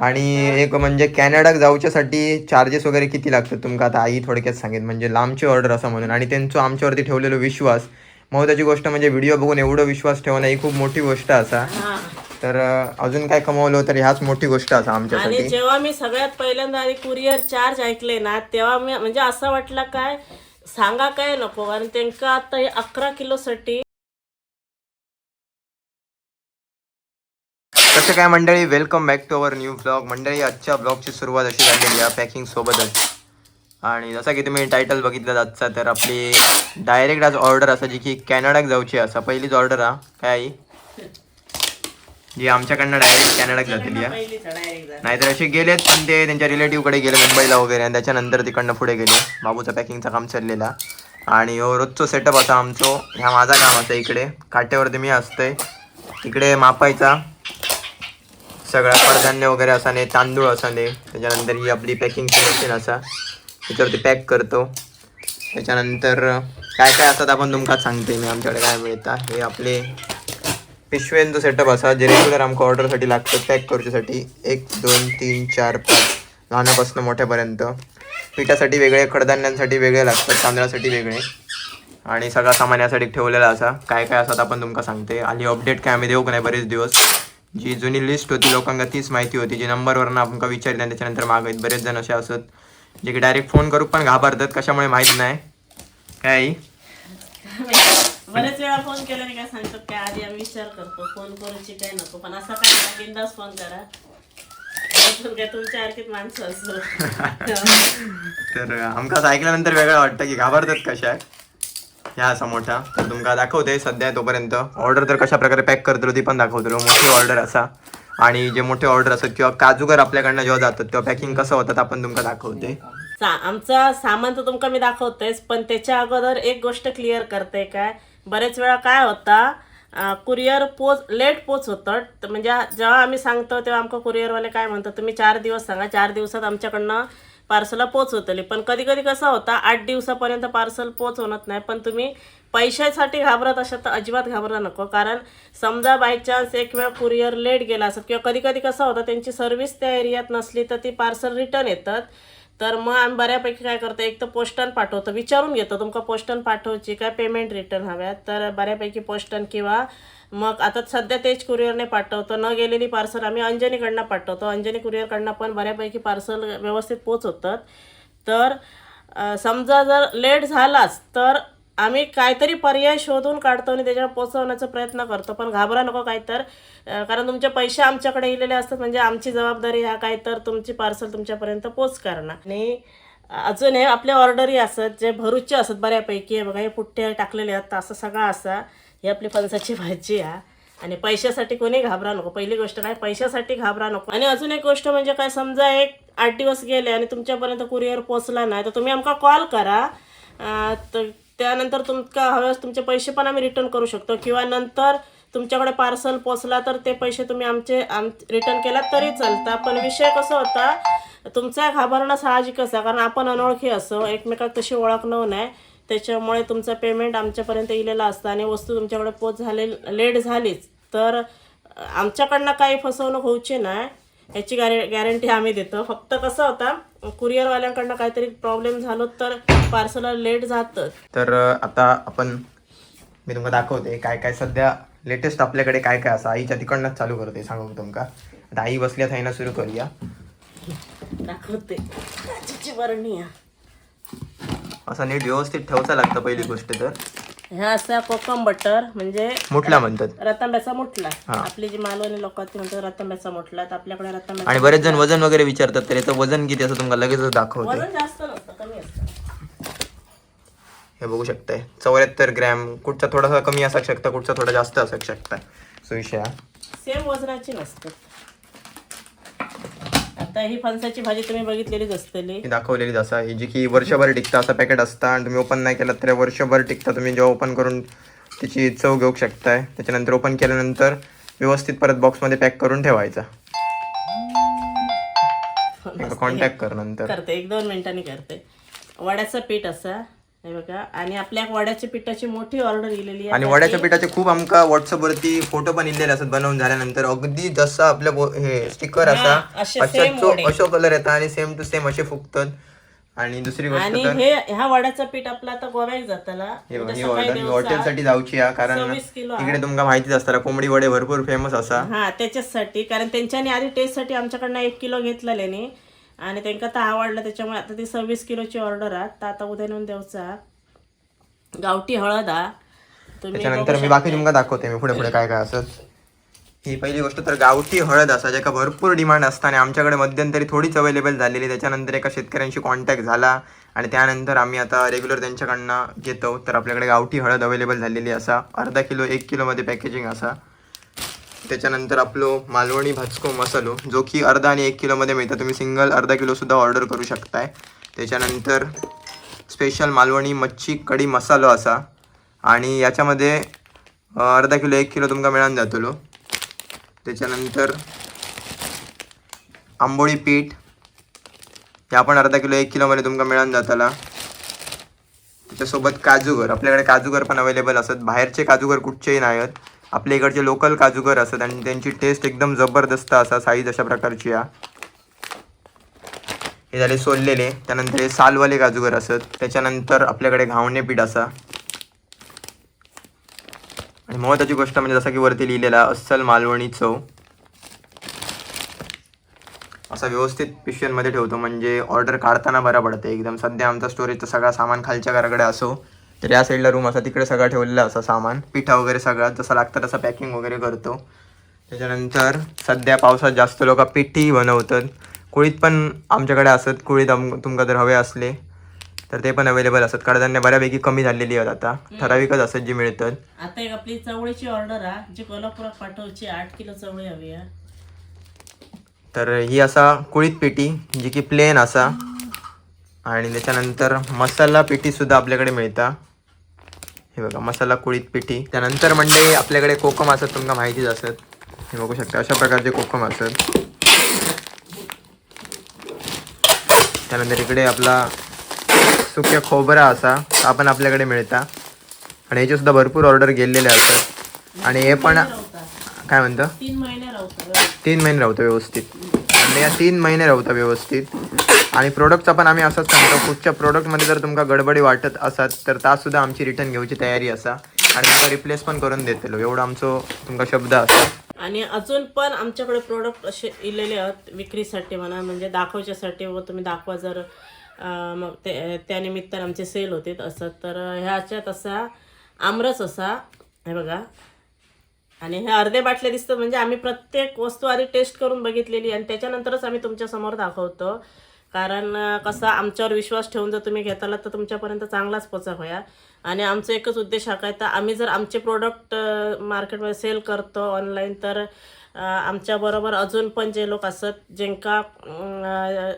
आणि एक म्हणजे कॅनडाक जाऊच्यासाठी चार्जेस वगैरे किती लागतात तुमका? आता आई थोडक्यात सांगेन. म्हणजे लांबची ऑर्डर असं म्हणून. आणि त्यांचं आमच्यावरती ठेवलेलो विश्वास. महत्वाची गोष्ट म्हणजे व्हिडिओ बघून एवढं विश्वास ठेवणं ही खूप मोठी गोष्ट असा. तर अजून काय कमवलं तर ह्याच मोठी गोष्ट असा आणि आमच्यासाठी जेव्हा मी सगळ्यात पहिल्यांदा कुरिअर चार्ज ऐकले ना तेव्हा मी म्हणजे असं वाटलं काय सांगा काय नको. कारण त्यांका आता हे अकरा किलोसाठी कसं काय मंडळी? Welcome back to our new blog मंडळी आजच्या ब्लॉगची सुरुवात अशी झालेली आहे पॅकिंग सोबतच. आणि जसं की तुम्ही टायटल बघितलं आजचा तर आपली डायरेक्ट आज ऑर्डर असा जी की कॅनडाक जाऊची असा पहिलीच ऑर्डर हा. काय आई? जी आमच्याकडनं डायरेक्ट कॅनडाक जातली आहे. नाहीतर असे गेलेत पण ते त्यांच्या रिलेटिव्हकडे गेले मुंबईला वगैरे. आणि त्याच्यानंतर तिकडनं पुढे गेले. बाबूचं पॅकिंगचं काम चाललेला आणि हो रोजचं सेटअप असा आमचो. ह्या माझा काम असं इकडे. काट्यावरती मी असतंय. तिकडे मापायचा. सगळं कडधान्य वगैरे असा नाही तांदूळ असा त्याच्यानंतर ही आपली पॅकिंगची मशीन असा. त्याच्यावरती पॅक करतो. त्याच्यानंतर काय काय असतात आपण तुमका सांगते मी आमच्याकडे काय मिळतं हे आपले पिशव्यांचं सेटअप असा जे रेग्युलर आमका ऑर्डरसाठी लागतं पॅक करूच्यासाठी. एक दोन तीन चार पाच लहानापासून मोठ्यापर्यंत. पिठासाठी वेगळे कडधान्यांसाठी वेगळे लागतात तांदळासाठी वेगळे. आणि सगळा सामान यासाठी ठेवलेला असा. काय काय असतात आपण तुमका सांगते. आणि अपडेट काय आम्ही देऊ का नाही बरेच दिवस. जी जुनी लिस्ट होती लोकांना तीच माहिती होती. जी नंबरवरनं आपण विचारली त्याच्यानंतर मागत बरेच जण असे असत जे की डायरेक्ट फोन करू पण घाबरतात कशामुळे माहीत नाही. काय? बरेच वेळा फोन केल्याने काय सांगतात काय आधी आम्ही विचार करतो फोन करूची काय नको पण असं काय नाही, बिनधास्त फोन करा. तुमच्या सारखीच माणसं असतो तर आमका असं ऐकल्यानंतर वेगळं वाटतं की घाबरतात कशा ह्या असा मोठा तर तुमका दाखवते सध्या तोपर्यंत. ऑर्डर तर कशा प्रकारे पॅक करतो ती पण दाखवतो मोठी ऑर्डर असा. आणि जे मोठे ऑर्डर असतात किंवा काजूगर आपल्याकडनं जेव्हा जातात तेव्हा पॅकिंग कसं होतात आपण तुमका दाखवते. आमचा सामान तर तुमका मी दाखवतेच पण त्याच्या अगोदर एक गोष्ट क्लिअर करते काय? बरेच वेळा काय होता कुरिअर पोच लेट पोच होतं. म्हणजे जेव्हा आम्ही सांगतो तेव्हा आमचं कुरिअरवाले काय म्हणतात तुम्ही चार दिवस सांगा चार दिवसात आमच्याकडनं पार्सल पोचवतले पण कधी कधी कसं होता आठ दिवसापर्यंत पार्सल पोच नाही. पण तुम्ही पैशासाठी घाबरत असाल तर अजिबात घाबरा नको. कारण समजा बाय चान्स एक वेळ कुरिअर लेट गेला असत किंवा कधी कधी कसं होतं त्यांची सर्व्हिस त्या एरियात नसली तर ती पार्सल रिटर्न येतात. तर मग आम्ही बऱ्यापैकी काय करतो एक तर पोस्टन पाठवतो. विचारून घेतो तुमका पोस्टन पाठवची काय पेमेंट रिटर्न हव्यात. तर बऱ्यापैकी पोस्टन किंवा मग आता सध्या तेच कुरिअरने पाठवतो. न गेलेली पार्सल आम्ही अंजनीकडनं पाठवतो. अंजनी कुरिअरकडनं पण बऱ्यापैकी पार्सल व्यवस्थित पोचवतात तर समजा जर लेट झालाच तर आम्ही काहीतरी पर्याय शोधून काढतो आणि त्याच्यावर पोचवण्याचा प्रयत्न करतो. पण घाबरा नको काय तर कारण तुमचे पैसे आमच्याकडे येलेले असतात म्हणजे आमची जबाबदारी ह्या काय तर तुमची पार्सल तुमच्यापर्यंत पोच करणं आणि अजून हे आपल्या ऑर्डरी असत जे भरूचे असत बऱ्यापैकी. हे बघा हे पुठ्ठे टाकलेले आहेत असं सगळं असा. ही आपली फणसाची भाजी आहे. आणि पैशासाठी कोणी घाबरा नको. पहिली गोष्ट काय? पैशासाठी घाबरा नको. आणि अजून एक गोष्ट म्हणजे काय? समजा एक आठ दिवस गेले आणि तुमच्यापर्यंत कुरिअर पोचला नाही तर तुम्ही आमका कॉल करा. तर त्यानंतर तुमका हवेस तुमचे पैसे पण आम्ही रिटर्न करू शकतो. किंवा नंतर तुमच्याकडे पार्सल पोचला तर ते पैसे तुम्ही आमचे आम रिटर्न केलात तरी चालता. पण विषय कसा होता? तुमचा घाबरणं साहजिकच आहे. कारण आपण अनोळखी असो एकमेकात तशी ओळख नऊ नाही त्याच्यामुळे तुमचं पेमेंट आमच्यापर्यंत येलेलं असतं आणि वस्तू तुमच्याकडे पोच झाले लेट झालीच. तर आमच्याकडनं काही फसवणूक होऊची नाही. याची गॅरे गॅरंटी आम्ही देतो. फक्त कसं होता कुरिअरवाल्यांकडनं काहीतरी प्रॉब्लेम झालो तर पार्सल लेट जातं तर आता आपण मी तुमका दाखवते काय काय सध्या लेटेस्ट आपल्याकडे काय काय असं आईच्या तिकडनंच चालू करते सांगू तुमका? आता आई बसल्या थाईना सुरू करूया. दाखवते. बरणी आहे. असं नीट व्यवस्थित ठेवचा लागतं पहिली गोष्ट तर. ह्या असा कोकम बटर म्हणजे मुठला म्हणतात. रतांब्याचा मुठला. आपली जी मालवणी लोक ते म्हणतात रतांब्याचा मुठला. तर आपल्याकडे रतांब्याचा आणि बरेच जण वजन वगैरे विचारतात तर याचं वजन किती असं तुम्हाला लगेचच दाखवते. वजन जास्त नसतं कमी असतं. हे बघू शकताय. चौऱ्याहत्तर ग्रॅम कुठचा थोडासा कमी असू शकता कुठचा थोडा जास्त असू शकता. सो विषय हा. सेम वजनाची नसतात आता ही फणसाची भाजी तुम्ही बघितलेलीच असतली. ही दाखवलेली जसा ही जी की वर्षभर टिकता असं पॅकेट असतं आणि तुम्ही ओपन नाही केलं तर वर्षभर टिकता. तुम्ही जेव्हा ओपन करून त्याची चव घेऊ शकताय. त्याच्यानंतर ओपन केल्यानंतर व्यवस्थित परत बॉक्समध्ये पॅक करून ठेवायचा. कॉन्टॅक्ट कर नंतर. करते. एक दोन मिनिटांनी करते. वड्याचं पीठ असा. हे बघा आणि आपल्या वड्याच्या पिठाची मोठी ऑर्डर इलेली आहे. आणि वड्याच्या पिठाचे खूप आमका व्हॉट्सअप वरती फोटो पण इल्लेले असतात बनवून झाल्यानंतर. अगदी जसा आपल्या बो- हे स्टिकर असा अशा same चो- वडे. अशो कलर येतात आणि सेम टू सेम असे फुगतात. आणि दुसरी गोष्ट आणि तर हे ह्या वड्याचं पीठ आपलं आता गोव्याक जाताला. हे बघा, उद्या ही सकाळी ऑर्डर ही दिवसा हॉटेलसाठी जाऊची आहे कारण 26 किलो आहे. इकडे तुमका माहितीच असताना कोंबडी वडे भरपूर फेमस असा. हा त्याच्याचसाठी कारण त्यांच्यानी आधी टेस्टसाठी आमच्याकडनं एक किलो घेतलेल्याने आणि त्यांना तर आवडलं त्याच्यामुळे आता ती सव्वीस किलोची ऑर्डर आहे. तर आता उद्या नेऊन द्यायचा गावठी हळद हा तुम्ही त्याच्यानंतर मी बाकी तुमका दाखवते मी पुढे पुढे काय काय असत ही पहिली गोष्ट तर गावठी हळद असा ज्याका भरपूर डिमांड असता आणि आमच्याकडे मध्यंतरी थोडीच अवेलेबल झालेली त्याच्यानंतर एका शेतकऱ्यांशी कॉन्टॅक्ट झाला. आणि त्यानंतर आम्ही आता रेग्युलर त्यांच्याकडनं घेतो. तर आपल्याकडे गावठी हळद अवेलेबल झालेली असा अर्धा किलो एक किलोमध्ये पॅकेजिंग असा. त्याच्यानंतर आपलो मालवणी भाजको मसालो जो की अर्धा आणि एक किलोमध्ये मिळतं. तुम्ही सिंगल अर्धा किलोसुद्धा ऑर्डर करू शकताय. त्याच्यानंतर स्पेशल मालवणी मच्छी कढी मसालो असा. आणि याच्यामध्ये अर्धा किलो एक किलो तुमका मिळून जातलो. त्याच्यानंतर आंबोळी पीठ. या पण अर्धा किलो एक किलोमध्ये तुमका मिळून जाताला. त्याच्यासोबत काजूगर. आपल्याकडे काजूगर पण अवेलेबल असतात बाहेरचे काजूगर कुठचेही नाही आहेत आपल्या इकडचे लोकल काजूगर असतात आणि त्यांची टेस्ट एकदम जबरदस्त असा साईज अशा प्रकारची या हे झाले सोललेले त्यानंतर हे सालवाले काजूगर असत त्याच्यानंतर आपल्याकडे घावणे पीठ असा. आणि महत्वाची गोष्ट म्हणजे जसं की वरती लिहिलेला अस्सल मालवणी चव. असा व्यवस्थित पिशव्यांमध्ये ठेवतो म्हणजे ऑर्डर काढताना बरा पडते. एकदम सध्या आमचा स्टोरेजचा सगळा सामान खालच्या घराकडे असो. तर या साईडला रूम असा तिकडे सगळा ठेवलेला असा सामान. पिठा वगैरे सगळा जसा लागतं तसं पॅकिंग वगैरे करतो. त्याच्यानंतर सध्या पावसात जास्त लोक पिठी बनवतात. कुळीत पण आमच्याकडे असत कुळीत आम तुमका जर हवे असले तर ते पण अवेलेबल असतात. कडधान्य बऱ्यापैकी कमी झालेली आहेत आता. ठराविकच असत जी मिळतात. आता एक आपली चवळीची ऑर्डर आहे जी कोल्हापुरात पाठवची आठ किलो चवळी हवी आहे. तर ही असा कुळीत पेटी जी की प्लेन असा. आणि त्याच्यानंतर मसाला पेटी सुद्धा आपल्याकडे मिळता. हे बघा मसाला कुळीत पेटी त्यानंतर म्हणजे आपल्याकडे कोकम असत तुमका माहितीच असत हे बघू शकता अशा प्रकारचे कोकम असत त्यानंतर इकडे आपला सुक्या खोबरा असा हा पण आपल्याकडे मिळता. आणि याचे सुद्धा भरपूर ऑर्डर गेलेले असतात. आणि हे पण काय म्हणतं? तीन महिने राहता तीन महिने राहतो व्यवस्थित. आणि या तीन महिने राहता व्यवस्थित. आणि प्रोडक्टचा पण आम्ही असंच सांगतो कुठच्या प्रोडक्टमध्ये जर तुमका गडबडी वाटत असत तर तासुद्धा आमची रिटर्न घेऊची तयारी असा. आणि तुमका रिप्लेस पण करून देतलो एवढं आमचं तुमका शब्द असा. आणि अजून पण आमच्याकडे प्रोडक्ट असे इलेले आहेत विक्रीसाठी म्हणा म्हणजे दाखवच्यासाठी व तुम्ही दाखवा जर मग ते त्यानिमित्तानं आमचे सेल होते असं तर ह्याच्यात असा आमरस असा हे बघा. आणि हे अर्धे बाटले दिसतात म्हणजे आम्ही प्रत्येक वस्तू आधी टेस्ट करून बघितलेली आणि त्याच्यानंतरच आम्ही तुमच्यासमोर दाखवतो. कारण कसा आमच्यावर विश्वास ठेवून जर तुम्ही घेताला तर तुमच्यापर्यंत चांगलाच पोचा होया. आणि आमचा एकच उद्देश हा काय तर आम्ही जर आमचे प्रोडक्ट मार्केटमध्ये सेल करतो ऑनलाईन तर आमच्याबरोबर अजून पण जे लोक असत ज्यांका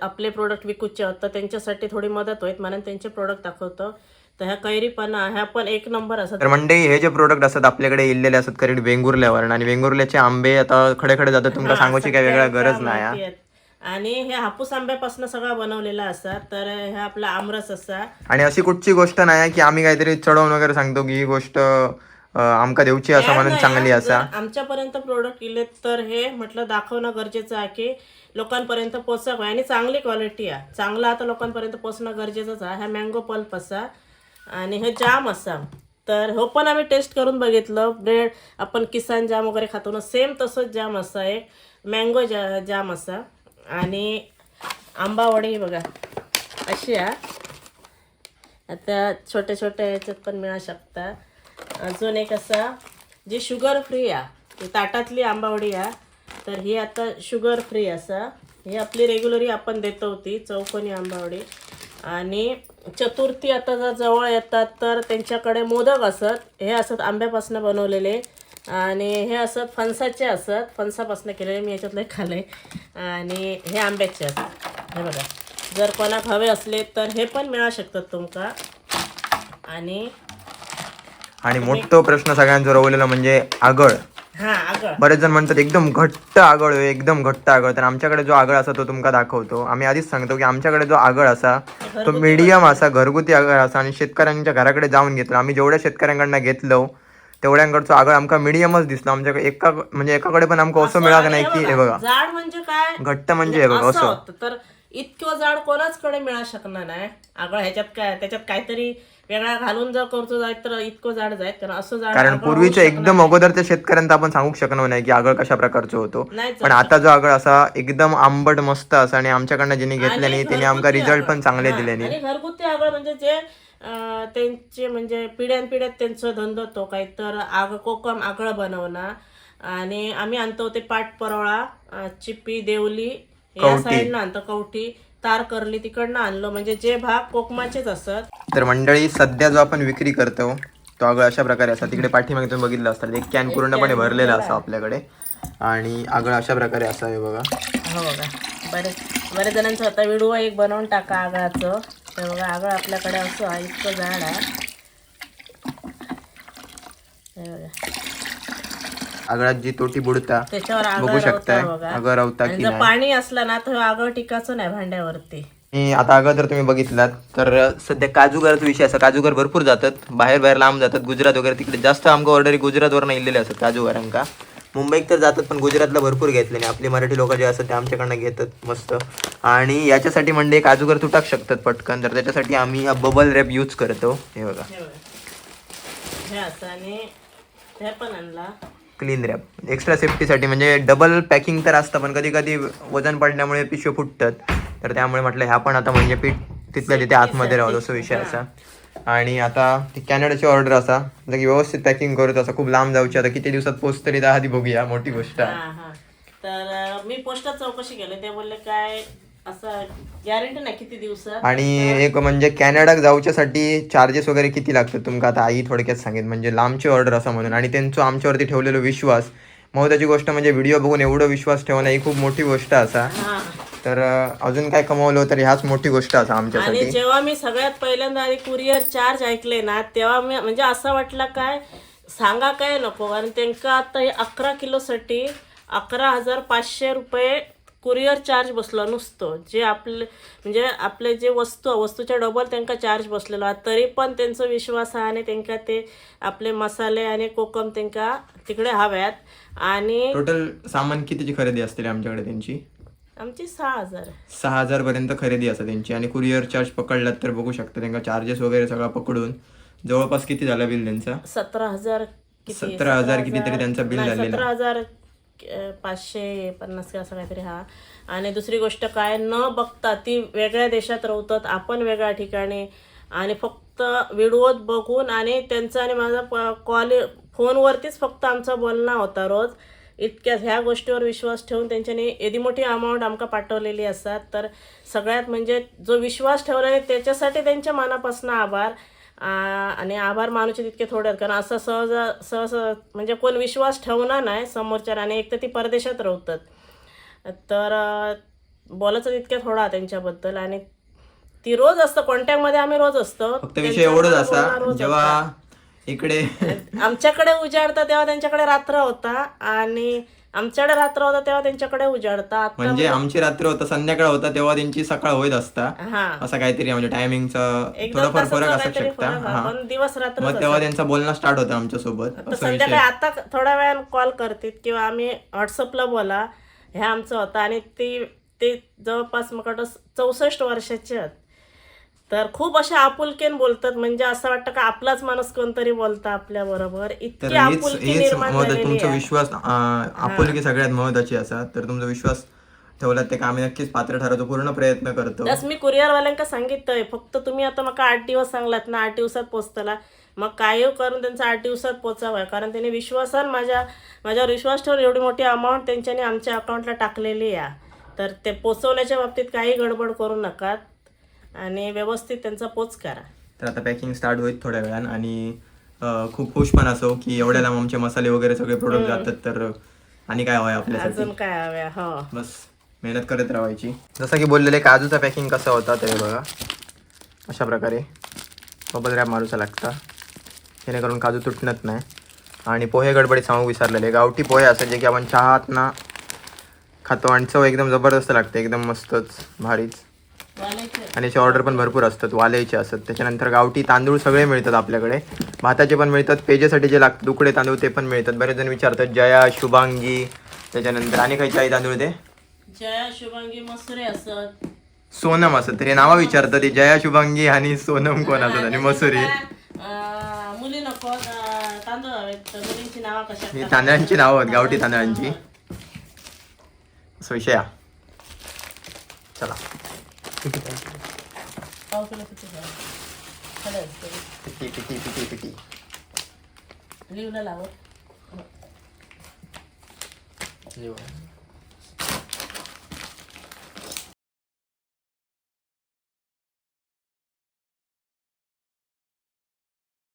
आपले प्रोडक्ट विकूचे होतं त्यांच्यासाठी थोडी मदत होईल म्हणून त्यांचे प्रोडक्ट दाखवतो. तर ह्या कैरीपणा ह्या पण एक नंबर असत. तर मंडळी हे जे प्रोडक्ट असतात आपल्याकडे इल्लेले असतात कारण वेंगुर्ल्यावर. आणि वेंगुर्ल्याचे आंबे आता खडे खडे जातात तुमका सांगूची काही वेगळा गरज नाही. आणि हे हापूस आंब्यापासून सगळा बनवलेला असा तर हे आपला आमरस असा आणि अशी कुठची गोष्ट नाही की आम्ही काहीतरी चढवून वगैरे सांगतो की ही गोष्ट आमका देऊची असं म्हणून चांगली असा? आमच्यापर्यंत प्रोडक्ट इले तर हे म्हटलं दाखवणं गरजेचं आहे की लोकांपर्यंत पोचक आहे. आणि चांगली क्वालिटी आहे. चांगला आता लोकांपर्यंत पोचणं गरजेचंच आहे. हा मँगो पल्प असा. आणि हे जाम असा. तर हो पण आम्ही टेस्ट करून बघितलं. ब्रेड आपण किसान जाम वगैरे खातो ना सेम तसंच जाम असा आहे मँगो जा जाम असा. आणि आंबावडी बघा. अशी आहे आता छोट्या छोट्या ह्याच्यात पण मिळू शकता. अजून एक असा जी शुगर फ्री आहे ती ताटातली आंबावडी आहे तर ही आता शुगर फ्री असा. ही आपली रेग्युलरी आपण देतो होती चौकोनी आंबावडी. आणि चतुर्थी आता जर जवळ येतात तर त्यांच्याकडे मोदक असत. हे असत आंब्यापासून बनवलेले. आणि हे असत फणसाचे असत. फणसापासून केलेले मी याच्यातले खाल्ले. आणि हे आंब्याचे असत. हे बघा. जर कोणाक हवे असले तर हे पण मिळू शकतात तुमका. आणि आणि मोठा प्रश्न सगळ्यांचा रवलेला म्हणजे आगळ. हा बरेच जण म्हणतात एकदम घट्ट आगळ एकदम घट्ट आगळ. तर आमच्याकडे जो आगळ असा तो तुमका दाखवतो. आम्ही आधीच सांगतो की आमच्याकडे जो आगळ असा तो मीडियम असा घरगुती आगळ असा. आणि शेतकऱ्यांच्या घराकडे जाऊन घेतलो. आम्ही जेवढ्या शेतकऱ्यांकडनं घेतलो तेवढ्यांकडचं आगळ आमका मिडियमच दिसलो. आमच्याकडे एका म्हणजे एकाकडे पण आमका असं मिळालं नाही की हे बघा. जाड म्हणजे काय? घट्ट म्हणजे हे बघा असं तर इतकं जाड कोणाचकडे मिळा शकणार नाही? अगं ह्याच्यात काय? त्याच्यात काहीतरी वेगळा घालून जर करतो जायत तर इतकं जाड जायत कारण असं जाड कारण आगळ पूर्वीच्या होऊ एकदम अगोदरच्या शेतकऱ्यांना आपण सांगू शकणार नाही की आगळ कशा प्रकारचं होतो. नाही पण आता जो आगळ असा एकदम आंबट मस्त असा आणि आमच्याकडनं ज्यांनी घेतल्याने आणि त्याने आमका घरगुती रिझल्ट पण आगळ. चांगले दिल्याने आणि घरगुती आगळ म्हणजे जे त्यांचे म्हणजे पिढ्यान पिढ्यात त्यांचा धंदो तो काही. तर आग कोकम आगळ बनवणं आणि आम्ही आणतो ते पाट परोळा अं, चिप्पी देवली या. साईडनं आणतो कवठी. तार करली तिकडनं आणलो. म्हणजे जे भाग कोकमाचेच असत तर मंडळी सध्या जो आपण विक्री करतो तो आगळ अशा प्रकारे असा. तिकडे पाठीमागे तुम्ही बघितलं असतात एक कॅन पूर्णपणे भरलेला असा आपल्याकडे. आणि आगळ अशा प्रकारे असा आहे बघा. हो बघा. बरेच बरेच जणांचं होता व्हिडिओ एक बनवून टाका आगळाचं. तर बघा आगळ आपल्याकडे असं आहे इतकं झाड आहे. हे बघा. आगळात जी तोटी बुडता त्याच्यावर आगळ बघू शकताय रवता बघा. आगळ रवता आणि की जर नाही? पाणी असलं ना तर आगळ टिकायचं नाही भांड्यावरती. आणि आता अगं जर तुम्ही बघितलात तर सध्या काजूगरचा विषय असा काजूगर भरपूर जातात बाहेर बाहेर लांब जातात गुजरात वगैरे तिकडे जास्त आमका ऑर्डरी गुजरातवरून इलेले असतात काजूगरांका मुंबईत तर जातात पण गुजरातला भरपूर घेतले नाही. आपली मराठी लोक जे असतात ते आमच्याकडनं घेतात मस्त. आणि याच्यासाठी म्हणजे काजूगर तुटाक शकतात पटकन तर त्याच्यासाठी आम्ही बबल रॅप यूज करतो. हे बघा. क्लीन रॅप एक्स्ट्रा सेफ्टीसाठी म्हणजे डबल पॅकिंग तर असतं पण कधी कधी वजन पडल्यामुळे पिशवे फुटतात. तर त्यामुळे म्हटलं ह्या पण आता म्हणजे पीठ तिथल्या तिथे आतमध्ये राहतो असं विषय असा. आणि आता ती कॅनडाची ऑर्डर असा जर की व्यवस्थित पॅकिंग करत असं खूप लांब जाऊची. आता किती दिवसात पोच तरी आधी बघूया मोठी गोष्ट आहे. हा हा. तर मी पोस्टात चौकशी केली ते बोलले काय असं गॅरंटी नाही किती दिवसात. आणि एक म्हणजे कॅनडाक जाऊच्यासाठी चार्जेस वगैरे किती लागतात तुमका? आता आई थोडक्यात सांगेन म्हणजे लांबची ऑर्डर असं म्हणून. आणि त्यांचं आमच्यावरती ठेवलेलो विश्वास महत्वाची गोष्ट म्हणजे व्हिडिओ बघून एवढं विश्वास ठेवणं ही खूप मोठी गोष्ट असा. हा. तर अजून काय कमवलं तर ह्याच मोठी गोष्ट असा आणि आमच्यासाठी जेव्हा मी सगळ्यात पहिल्यांदा कुरिअर चार्ज ऐकले ना तेव्हा मी म्हणजे असं वाटलं काय सांगा काय नको कारण त्यांका आता हे अकरा किलोसाठी अकरा हजार पाचशे रुपये कुरिअर चार्ज बसलो नुसतं. जे आपले म्हणजे आपले जे वस्तू वस्तूच्या डबल त्यांना चार्ज बसलेलो. आहे तरी पण त्यांचा विश्वास आहे आणि त्यांका ते आपले मसाले आणि कोकम त्यांका तिकडे हव्यात. आणि टोटल सामान कितीची खरेदी असते आमच्याकडे त्यांची? आमची सहा हजार सहा हजार पर्यंत खरेदी असते त्यांची. आणि कुरिअर चार्ज पकडलात तर बघू शकता त्यांना चार्जेस वगैरे सगळं पकडून. जवळपास किती झाला बिल त्यांचा? सतरा हजार सतरा हजार कितीतरी त्यांचा बिल झालेला. सतरा हजार पाचशे पन्नास किंवा असं काहीतरी हा. आणि दुसरी गोष्ट काय न बघता ती वेगळ्या देशात राहतात आपण वेगळ्या ठिकाणी. आणि फक्त व्हिडिओत बघून आणि त्यांचं आणि माझा कॉल फोनवरतीच फक्त आमचा बोलणं होता रोज. इतक्या ह्या गोष्टीवर विश्वास ठेवून त्यांच्यानी एदी मोठी अमाऊंट आमका पाठवलेली असतात तर सगळ्यात म्हणजे जो विश्वास ठेवला आहे त्याच्यासाठी त्यांच्या मनापासून आभार. आणि आभार मानूचे तितके थोडे आहेत कारण असं सहज सहज म्हणजे कोण विश्वास ठेवणार नाही समोरच्या आणि एक तर ती परदेशात राहतात तर बोलायचं तितक्या थोडा त्यांच्याबद्दल आणि ती रोज असतं कॉन्टॅक्टमध्ये आम्ही रोज असतो. फक्त विषय एवढंच असा जेव्हा इकडे आमच्याकडे उजाडता तेव्हा त्यांच्याकडे रात्र होता आणि आमच्याकडे रात्र होता तेव्हा त्यांच्याकडे उजाडता आता म्हणजे आमची रात्र होता संध्याकाळ होता तेव्हा त्यांची सकाळ होत असता. हा. असा काहीतरी म्हणजे टायमिंगचा थोडाफार फरक असू काहीतरी शकता. फरक हा. पण दिवस रात्र मग तेव्हा त्यांचा बोलणं स्टार्ट होता आमच्यासोबत तर असं संध्याकाळी आता थोड्या वेळानं कॉल करतात किंवा आम्ही व्हॉट्सअपला बोला हे आमचं होतं. आणि ती ते जवळपास मग चौसष्ट वर्षाचे आहेत तर खूप अशा आपुलकेन बोलतात म्हणजे असं वाटतं का आपलाच माणूस कोणतरी बोलता आपल्या बरोबर. इतकी आपुलकी निर्माण महत्वाचं झालेली तुमचा आहे. विश्वास अं, आपुलकी सगळ्यात महत्वाची असा. तर तुमचा विश्वास ठेवलात ते आम्ही नक्कीच पात्र ठरवतो पूर्ण प्रयत्न करतो. त्यास मी कुरिअरवाल्यांका सांगितलंय फक्त तुम्ही आता मका आठ दिवस सांगलात ना आठ दिवसात पोचतला. मग काय करून त्यांचं आठ दिवसात पोचावं कारण त्यांनी विश्वासान माझ्या माझ्यावर विश्वास ठेवून एवढी मोठी अमाऊंट त्यांच्यानी आमच्या अकाउंटला टाकलेली आहे. तर ते पोचवण्याच्या बाबतीत काही गडबड करू नका. आणि व्यवस्थित त्यांचा पोच करा. तर आता पॅकिंग स्टार्ट होईल थोड्या वेळान आणि अं, खूप खुश पण असो की एवढ्या लांब आमचे मसाले वगैरे सगळे प्रोडक्ट जातात तर आणि काय हवंय आपल्यासाठी? अजून काय हव्या? हो. बस मेहनत करत राहायची. जसं की बोललेले काजूचा पॅकिंग कसा होता ते बघा. अशा प्रकारे. बबल रॅप मारूचा लागता. जेणेकरून काजू तुटणत नाही. आणि पोहे गडबडीत सांगू विसरलेले. गावठी पोहे असतात जे की आपण चहात ना खातो आणि चव एकदम जबरदस्त लागते. एकदम मस्तच भारीच. आणि याची ऑर्डर पण भरपूर असतात वालायचे असतात. त्याच्यानंतर गावठी तांदूळ सगळे मिळतात आपल्याकडे. भाताचे पण मिळतात पेजेसाठी जे लागतात उकडे तांदूळ ते पण मिळतात. बरेच जण विचारतात जया शुभांगी त्याच्यानंतर आणि काही आहे तांदूळ ते? जया शुभांगी मसुरे असत सोनम असत तरी नावं विचारतात ते. जया शुभांगी आणि सोनम कोण असत आणि मसुरी? मुली नको अं, तांदूळ हवेत तर मुलींची नावं कशा तांदळांची नावं आहेत गावठी तांदळांची असं विषय हा. चला. पाव किलो किती घ्या? खरंच, ते पिटी पिटी पिटी पिटी लिवलं लावत